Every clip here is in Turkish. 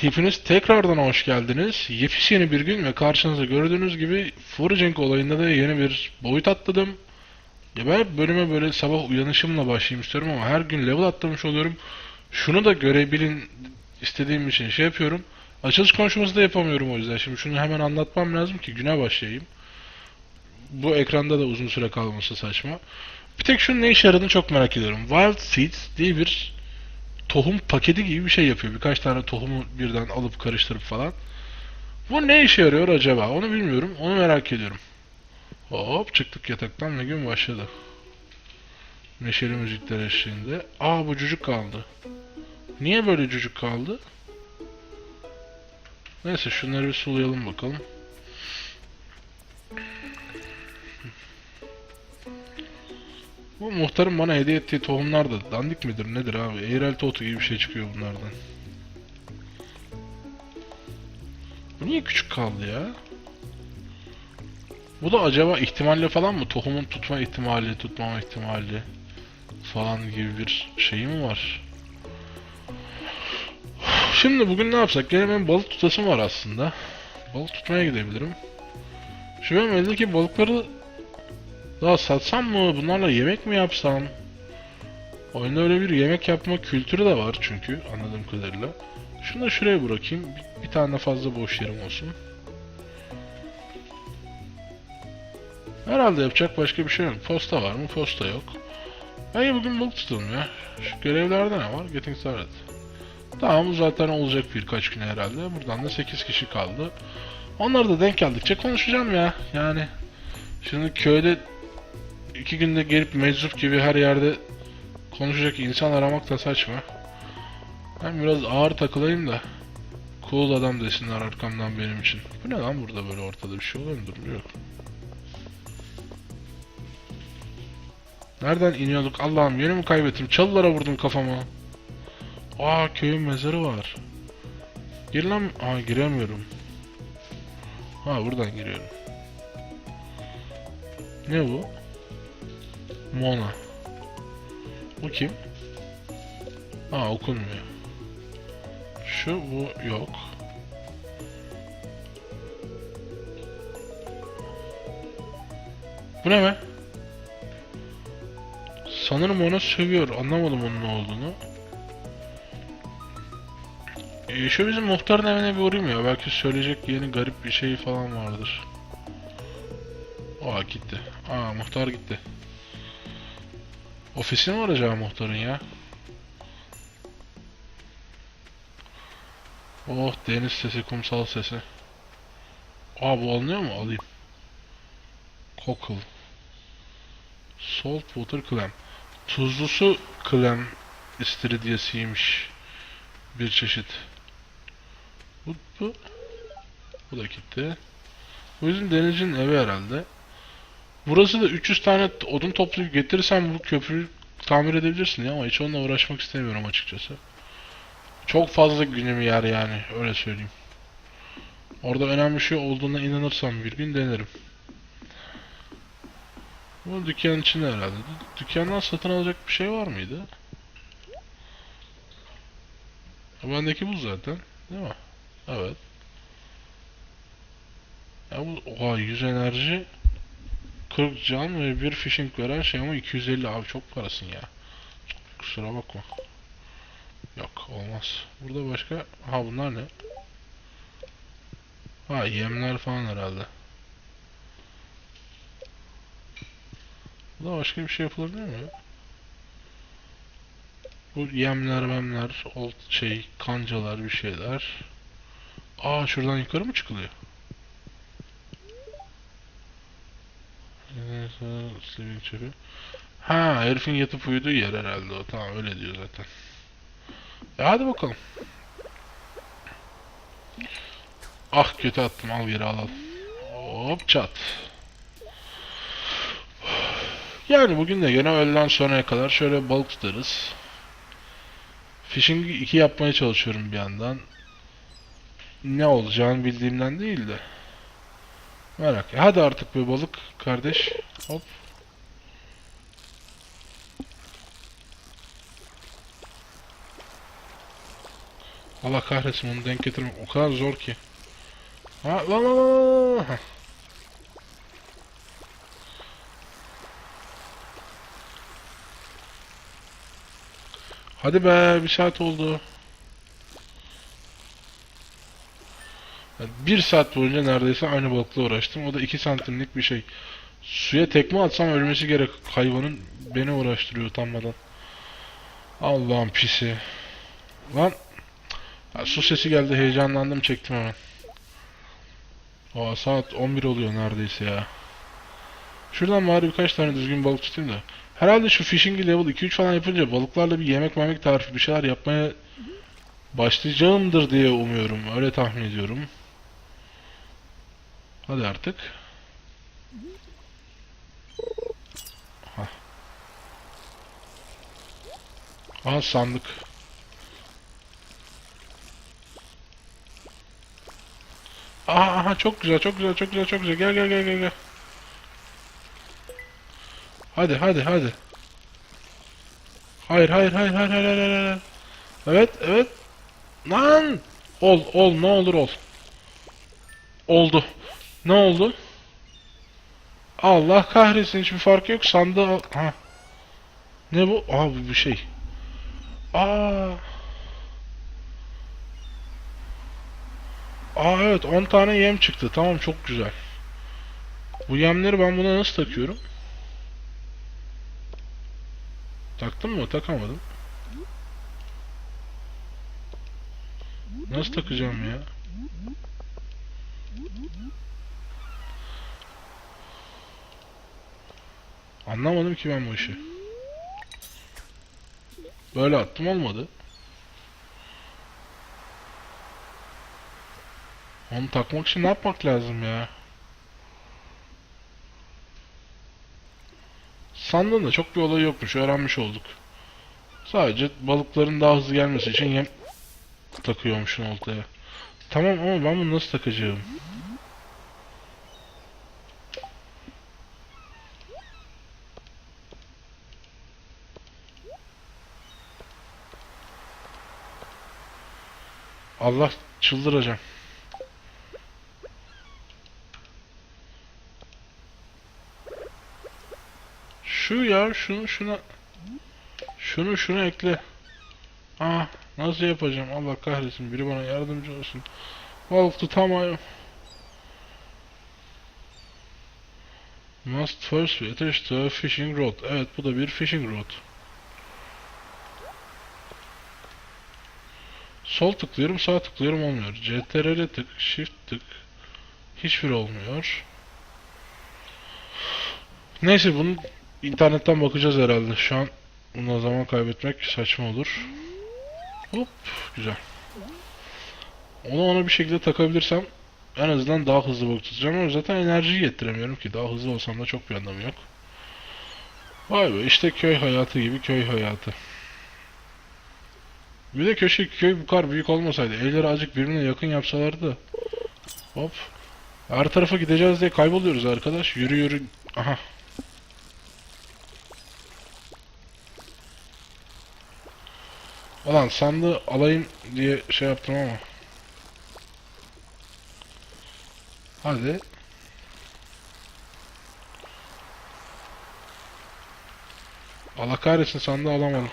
Hepiniz tekrardan hoş geldiniz. Yepyeni bir gün ve karşınızda gördüğünüz gibi Foraging olayında da yeni bir boyut atladım. Ya ben bölüme böyle sabah uyanışımla başlayayım istiyorum ama her gün level atlamış oluyorum. Şunu da görebilin istediğim için şey yapıyorum. Açılış konuşması da yapamıyorum o yüzden. Şimdi şunu hemen anlatmam lazım ki güne başlayayım. Bu ekranda da uzun süre kalması saçma. Bir tek şunun ne işe yaradığını çok merak ediyorum. Wild Seeds diye bir tohum paketi gibi bir şey yapıyor. Birkaç tane tohumu birden alıp karıştırıp falan. Bu ne işe yarıyor acaba? Onu bilmiyorum. Onu merak ediyorum. Hop çıktık yataktan ve gün başladı. Neşeli müzikler eşliğinde. Aa bu cücük kaldı. Niye böyle cücük kaldı? Neyse şunları bir sulayalım bakalım. Bu muhtarın bana hediye ettiği tohumlar da dandik midir nedir abi? Eğrelti otu gibi bir şey çıkıyor bunlardan. Bu niye küçük kaldı ya? Bu da acaba ihtimalle falan mı? Tohumun tutma ihtimali, tutmama ihtimali falan gibi bir şey mi var? Şimdi bugün ne yapsak? Gene benim balık tutasım var aslında. Balık tutmaya gidebilirim. Şu benim eldeki balıkları daha satsam mı? Bunlarla yemek mi yapsam? Oyunda öyle bir yemek yapma kültürü de var çünkü anladığım kadarıyla. Şunu da şuraya bırakayım. Bir, bir tane fazla boş yerim olsun. Herhalde yapacak başka bir şey yok. Posta var mı? Posta yok. Hey bugün balık tutalım ya. Şu görevlerde ne var? Getting started. Tamam zaten olacak birkaç gün herhalde. Buradan da 8 kişi kaldı. Onları da denk geldikçe konuşacağım ya. Yani şimdi köyde iki günde gelip meczup gibi her yerde konuşacak insan aramak da saçma. Ben biraz ağır takılayım da cool adam desinler arkamdan benim için. Bu ne lan burada böyle ortada bir şey oluyor mu? Dur yok. Nereden iniyorduk? Allah'ım yeni mi kaybettim? Çalılara vurdum kafama. Aa köyün mezarı var. Gir lan. Aa giremiyorum. Ha buradan giriyorum. Ne bu? Mona. Bu kim? Aa okunmuyor. Şu bu yok. Bu ne be? Sanırım ona sövüyor. Anlamadım onun ne olduğunu. Ee, şu bizim muhtarın evine bir uğrayayım ya. Belki söyleyecek yeni garip bir şey falan vardır. Aa gitti. Aa muhtar gitti. Ofisi mi var acaba muhtarın ya? Oh deniz sesi, kumsal sesi. Aa bu alınıyor mu? Alayım. Cockle. Salt water clam. Tuzlusu clam istiridyesiymiş. Bir çeşit. Bu, bu. Bu da gitti. Bu bizim denizcinin evi herhalde. Burası da 300 tane odun toplayıp getirirsen bu köprüyü tamir edebilirsin ya ama hiç onunla uğraşmak istemiyorum açıkçası. Çok fazla günümü yer yani öyle söyleyeyim. Orada önemli bir şey olduğuna inanırsam bir gün denerim. Bu dükkanın içinde herhalde. Dükkandan satın alacak bir şey var mıydı? Bendeki bu zaten. Değil mi? Evet. Ya bu oha 100 enerji 40 can ve bir fishing veren şey ama 250 abi çok parasın ya. Kusura bakma. Yok olmaz. Burada başka ha bunlar ne? Ha yemler falan herhalde. Burada başka bir şey yapılabilir mi? Bu yemler memler, old şey, kancalar bir şeyler. Aa şuradan yukarı mı çıkılıyor? Ha herifin yatıp uyuduğu yer herhalde o. Tamam öyle diyor zaten. E hadi bakalım. Ah kötü attım al geri alalım. Hop çat. Yani bugün de gene öğleden sonraya kadar şöyle balık tutarız. Fishing 2 yapmaya çalışıyorum bir yandan. Ne olacağını bildiğimden değil de. Merak ya. Hadi artık bir balık kardeş. Hop. Allah kahretsin onu denk getirmek o kadar zor ki. Ha lan lan. Heh. Hadi be bir saat oldu. Bir saat boyunca neredeyse aynı balıkla uğraştım. O da 2 santimlik bir şey. Suya tekme atsam ölmesi gerek. Hayvanın beni uğraştırıyor utanmadan. Allah'ın pisi. Lan. Ha, su sesi geldi heyecanlandım çektim hemen. Aa, saat 11 oluyor neredeyse ya. Şuradan bari birkaç tane düzgün balık tutayım da. Herhalde şu fishing level 2-3 falan yapınca balıklarla bir yemek memek tarifi bir şeyler yapmaya başlayacağımdır diye umuyorum. Öyle tahmin ediyorum. Hadi artık. Hah. Aha sandık. Aha, aha çok güzel çok güzel çok güzel çok güzel gel gel gel gel gel. Hadi hadi hadi. Hayır hayır hayır hayır hayır hayır. hayır. Evet evet. Lan. Ol ol ne olur ol. Oldu. Ne oldu? Allah kahretsin hiçbir fark yok sandığı al. Ha. Ne bu? Aa bu bir şey. Aa. Aa evet 10 tane yem çıktı. Tamam çok güzel. Bu yemleri ben buna nasıl takıyorum? Taktım mı? Takamadım. Nasıl takacağım ya? Anlamadım ki ben bu işi. Böyle attım olmadı. Onu takmak için ne yapmak lazım ya? Sandığın da çok bir olay yokmuş. Öğrenmiş olduk. Sadece balıkların daha hızlı gelmesi için yem takıyormuşsun oltaya. Tamam ama ben bunu nasıl takacağım? Allah çıldıracağım. Şu ya şunu şuna şunu şunu ekle. Ah nasıl yapacağım Allah kahretsin biri bana yardımcı olsun. Balık tutamıyorum. Must first be attached fishing rod. Evet bu da bir fishing rod. Sol tıklıyorum sağ tıklıyorum olmuyor. CTRL tık shift tık. Hiçbir olmuyor. Neyse bunu internetten bakacağız herhalde. Şu an buna zaman kaybetmek saçma olur. Hop güzel. Onu ona bir şekilde takabilirsem en azından daha hızlı balık tutacağım ama zaten enerjiyi yettiremiyorum ki. Daha hızlı olsam da çok bir anlamı yok. Vay be işte köy hayatı gibi köy hayatı. Bir de köşe köy bu kadar büyük olmasaydı, evleri azıcık birbirine yakın yapsalardı. Hop. Her tarafa gideceğiz diye kayboluyoruz arkadaş. Yürü yürü. Aha. Ulan sandığı alayım diye şey yaptım ama. Hadi. Allah kahretsin sandığı alamadım.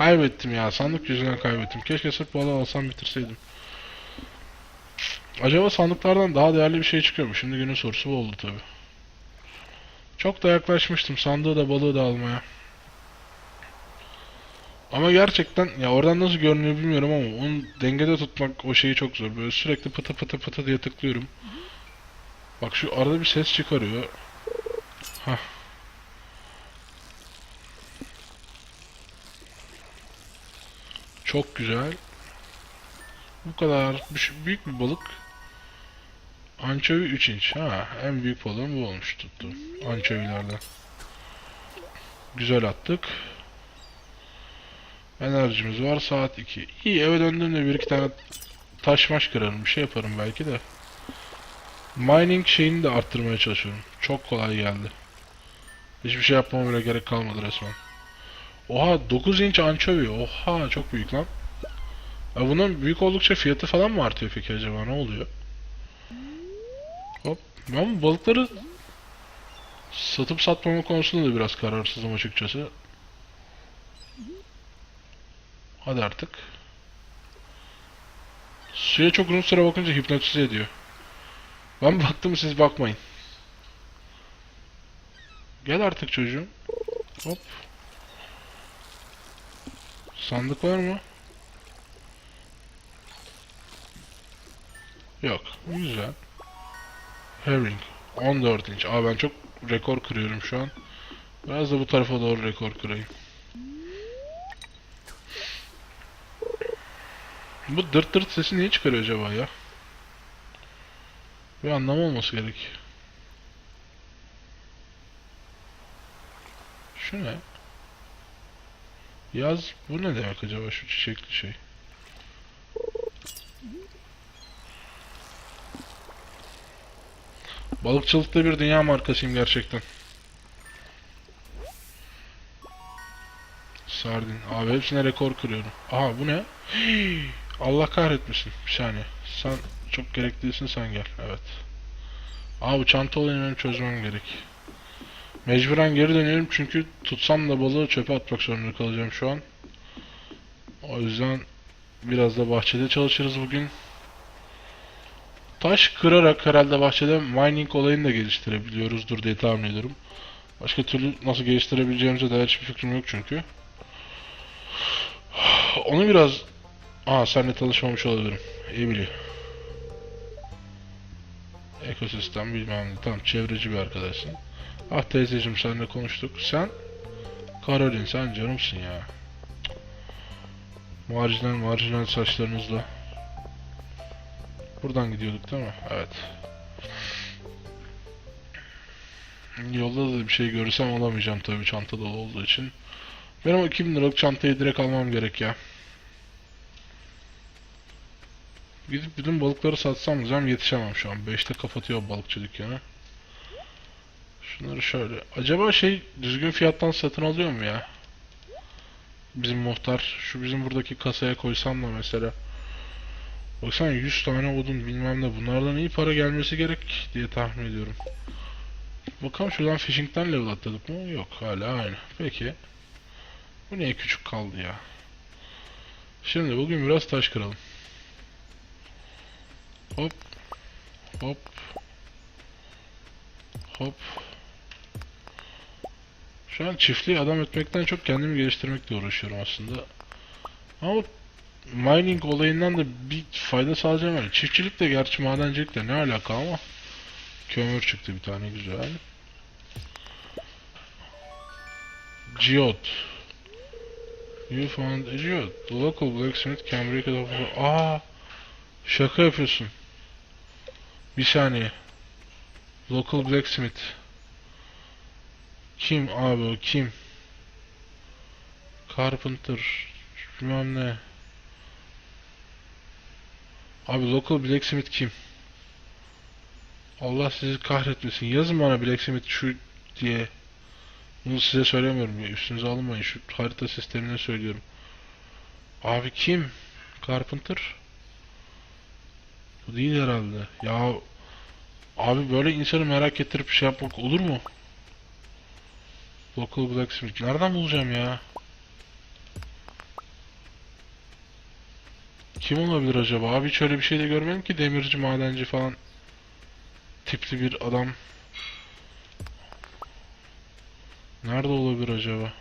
Kaybettim ya. Sandık yüzünden kaybettim. Keşke sırf balığı alsam bitirseydim. Acaba sandıklardan daha değerli bir şey çıkıyor mu? Şimdi günün sorusu bu oldu tabi. Çok da yaklaşmıştım sandığı da balığı da almaya. Ama gerçekten ya oradan nasıl görünüyor bilmiyorum ama onu dengede tutmak o şeyi çok zor. Böyle sürekli pıtı pıtı pıtı diye tıklıyorum. Bak şu arada bir ses çıkarıyor. Hah. Çok güzel. Bu kadar büyük bir balık. Ançovi 3 inç. Ha, en büyük balığım bu olmuş tuttu. Ançovilerden. Güzel attık. Enerjimiz var. Saat 2. İyi eve döndüğümde bir iki tane taş maş kırarım. Bir şey yaparım belki de. Mining şeyini de arttırmaya çalışıyorum. Çok kolay geldi. Hiçbir şey yapmama bile gerek kalmadı resmen. Oha 9 inç ançovi. Oha çok büyük lan. Ya bunun büyük oldukça fiyatı falan mı artıyor peki acaba ne oluyor? Hop. Ben bu balıkları satıp satmama konusunda da biraz kararsızım açıkçası. Hadi artık. Suya çok uzun süre bakınca hipnotize ediyor. Ben baktım siz bakmayın. Gel artık çocuğum. Hop. Sandık var mı? Yok. Güzel. Herring. 14 inç. Aa ben çok rekor kırıyorum şu an. Biraz da bu tarafa doğru rekor kırayım. Bu dırt dırt sesi niye çıkarıyor acaba ya? Bir anlamı olması gerek. Şu ne? Yaz bu ne demek acaba şu çiçekli şey? Balıkçılıkta bir dünya markasıyım gerçekten. Sardin. Abi hepsine rekor kırıyorum. Aha bu ne? Allah kahretmesin. Bir saniye. Sen çok gereklisin sen gel. Evet. Aa bu çanta olayını çözmem gerek. Mecburen geri dönüyorum çünkü tutsam da balığı çöpe atmak zorunda kalacağım şu an. O yüzden biraz da bahçede çalışırız bugün. Taş kırarak herhalde bahçede mining olayını da geliştirebiliyoruzdur diye tahmin ediyorum. Başka türlü nasıl geliştirebileceğimize dair hiçbir fikrim yok çünkü. Onu biraz... Aa seninle tanışmamış olabilirim. İyi biliyor. Ekosistem bilmem ne. Tamam çevreci bir arkadaşsın. Ah teyzeciğim seninle konuştuk. Sen? Karolin sen canımsın ya. Marjinal marjinal saçlarınızla. Buradan gidiyorduk değil mi? Evet. Yolda da bir şey görürsem alamayacağım tabii çanta dolu olduğu için. Benim o 2000 liralık çantayı direkt almam gerek ya. Gidip bütün balıkları satsam diyeceğim yetişemem şu an. 5'te kapatıyor balıkçı dükkanı. Şunları şöyle. Acaba şey düzgün fiyattan satın alıyor mu ya? Bizim muhtar. Şu bizim buradaki kasaya koysam da mesela. Baksana 100 tane odun bilmem ne. Bunlardan iyi para gelmesi gerek diye tahmin ediyorum. Bakalım şuradan fishing'den level atladık mı? Yok hala aynı. Peki. Bu niye küçük kaldı ya? Şimdi bugün biraz taş kıralım. Hop. Hop. Hop. Şu an çiftliği adam etmekten çok kendimi geliştirmekle uğraşıyorum aslında. Ama mining olayından da bir fayda sağlayacağım yani. Çiftçilik de gerçi madencilikle ne alaka ama kömür çıktı bir tane güzel. Geode. You found a geode. Local blacksmith can break it off. Aa, şaka yapıyorsun. Bir saniye. Local blacksmith. Kim abi o kim? Carpenter. Bilmem ne. Abi local blacksmith kim? Allah sizi kahretmesin. Yazın bana blacksmith şu diye. Bunu size söylemiyorum. Üstünüze alınmayın. Şu harita sistemine söylüyorum. Abi kim? Carpenter? Bu değil herhalde. Ya abi böyle insanı merak ettirip şey yapmak olur mu? Local blacksmith. Nereden bulacağım ya? Kim olabilir acaba? Abi hiç öyle bir şey de görmedim ki demirci, madenci falan tipli bir adam. Nerede olabilir acaba?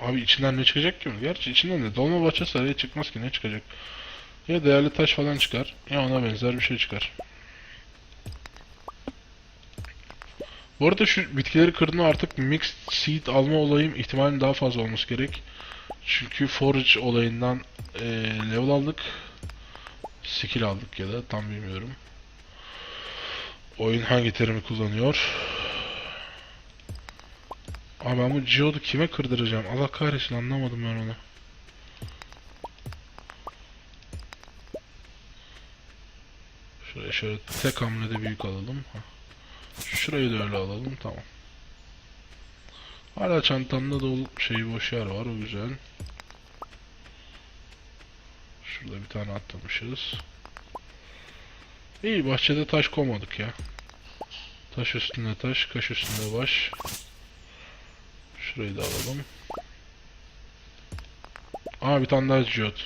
Abi içinden ne çıkacak ki? Gerçi içinden de Dolmabahçe Sarayı çıkmaz ki ne çıkacak? Ya değerli taş falan çıkar ya ona benzer bir şey çıkar. Bu arada şu bitkileri kırdığında artık mixed seed alma olayım ihtimalin daha fazla olması gerek. Çünkü forage olayından eee, level aldık. Skill aldık ya da tam bilmiyorum. Oyun hangi terimi kullanıyor? Abi ben bu geodu kime kırdıracağım? Allah kahretsin anlamadım ben onu. Şuraya şöyle tek hamlede büyük alalım. Ha. Şurayı da öyle alalım tamam. Hala çantamda dolu şey boş yer var o güzel. bir tane atlamışız. İyi bahçede taş koymadık ya. Taş üstünde taş, kaş üstünde baş. Şurayı da alalım. Aa bir tane daha geode.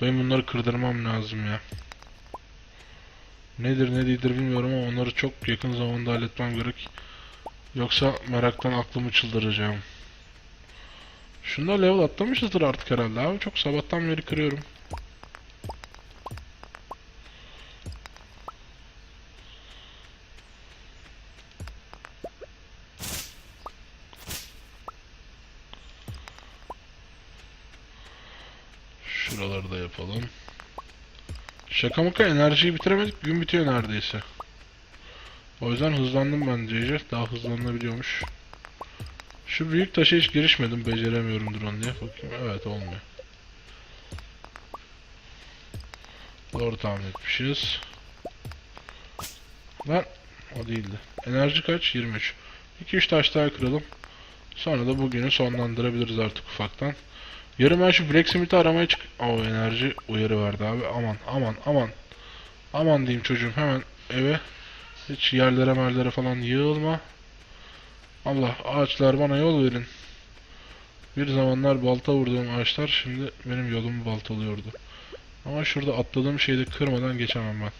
Benim bunları kırdırmam lazım ya. Nedir ne değildir bilmiyorum ama onları çok yakın zamanda halletmem gerek. Yoksa meraktan aklımı çıldıracağım. Şunda level atlamışızdır artık herhalde abi. Çok sabahtan beri kırıyorum. Şuraları da yapalım. Şaka maka enerjiyi bitiremedik. Gün bitiyor neredeyse. O yüzden hızlandım ben CC. Daha hızlanabiliyormuş. Şu büyük taşa hiç girişmedim. Beceremiyorumdur onu diye. Bakayım. Evet olmuyor. Doğru tahmin etmişiz. Lan o değildi. Enerji kaç? 23. 2-3 taş daha kıralım. Sonra da bugünü sonlandırabiliriz artık ufaktan. Yarın ben şu Blacksmith'i aramaya çık... O enerji uyarı verdi abi. Aman aman aman. Aman diyeyim çocuğum hemen eve. Hiç yerlere merlere falan yığılma. Allah ağaçlar bana yol verin. Bir zamanlar balta vurduğum ağaçlar şimdi benim yolumu baltalıyordu. Ama şurada atladığım şeyi de kırmadan geçemem ben.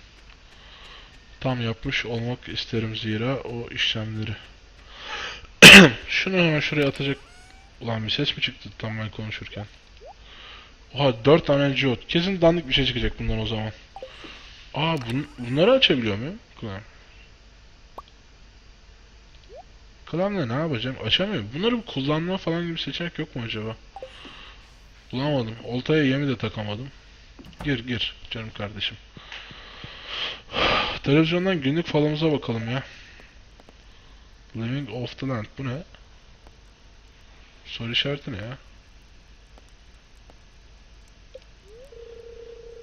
Tam yapmış olmak isterim zira o işlemleri. Şunu hemen şuraya atacak. Ulan bir ses mi çıktı tam ben konuşurken? Oha 4 tane geode. Kesin dandik bir şey çıkacak bundan o zaman. Aa bun bunları açabiliyor muyum? Klan. Klanla ne yapacağım? Açamıyorum. Bunları kullanma falan gibi seçenek yok mu acaba? Bulamadım. Oltaya yemi de takamadım. Gir gir canım kardeşim. Televizyondan günlük falımıza bakalım ya. Living off the land. Bu ne? Soru işareti ne ya?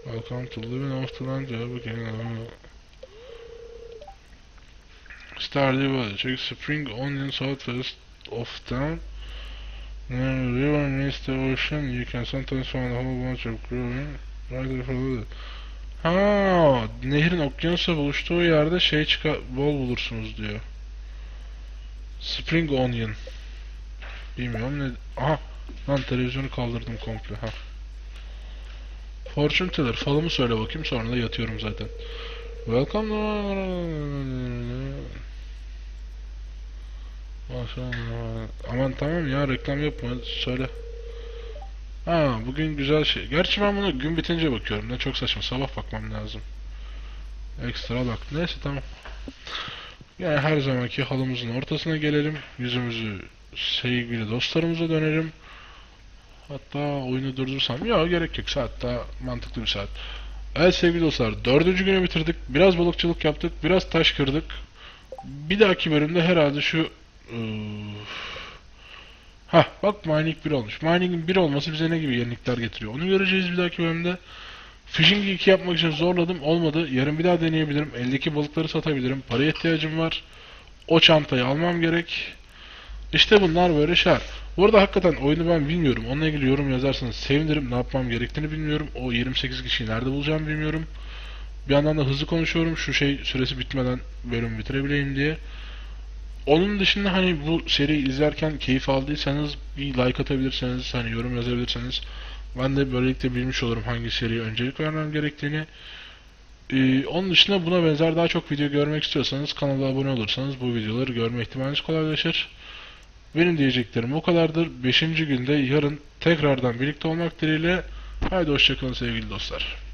Welcome to living off the land. Ya bakayım. Stardew Valley. Check spring onion southwest of town. Near the river meets the ocean. You can sometimes find a whole bunch of growing right there for Ha, nehrin okyanusla buluştuğu yerde şey çıkar bol bulursunuz diyor. Spring onion. Bilmiyorum ne. Aha. Lan televizyonu kaldırdım komple. Ha. Fortune teller. Falımı söyle bakayım sonra da yatıyorum zaten. Welcome. Aman tamam ya reklam yapma söyle. Ha bugün güzel şey. Gerçi ben bunu gün bitince bakıyorum. Ne çok saçma. Sabah bakmam lazım. Ekstra bak. Neyse tamam. Yani her zamanki halımızın ortasına gelelim. Yüzümüzü sevgili dostlarımıza dönelim. Hatta oyunu durdursam. Yok gerek yok. Saat daha mantıklı bir saat. Evet sevgili dostlar. Dördüncü günü bitirdik. Biraz balıkçılık yaptık. Biraz taş kırdık. Bir dahaki bölümde herhalde şu Ha bak mining 1 olmuş. Mining'in 1 olması bize ne gibi yenilikler getiriyor. Onu göreceğiz bir dahaki bölümde. Fishing 2 yapmak için zorladım. Olmadı. Yarın bir daha deneyebilirim. Eldeki balıkları satabilirim. Paraya ihtiyacım var. O çantayı almam gerek. İşte bunlar böyle şeyler. Bu arada hakikaten oyunu ben bilmiyorum. Onunla ilgili yorum yazarsanız sevinirim. Ne yapmam gerektiğini bilmiyorum. O 28 kişiyi nerede bulacağımı bilmiyorum. Bir yandan da hızlı konuşuyorum. Şu şey süresi bitmeden bölümü bitirebileyim diye. Onun dışında hani bu seriyi izlerken keyif aldıysanız bir like atabilirseniz, hani yorum yazabilirseniz ben de böylelikle bilmiş olurum hangi seriye öncelik vermem gerektiğini. Ee, onun dışında buna benzer daha çok video görmek istiyorsanız kanala abone olursanız bu videoları görme ihtimaliniz kolaylaşır. Benim diyeceklerim o kadardır. 5. günde yarın tekrardan birlikte olmak dileğiyle. Haydi hoşçakalın sevgili dostlar.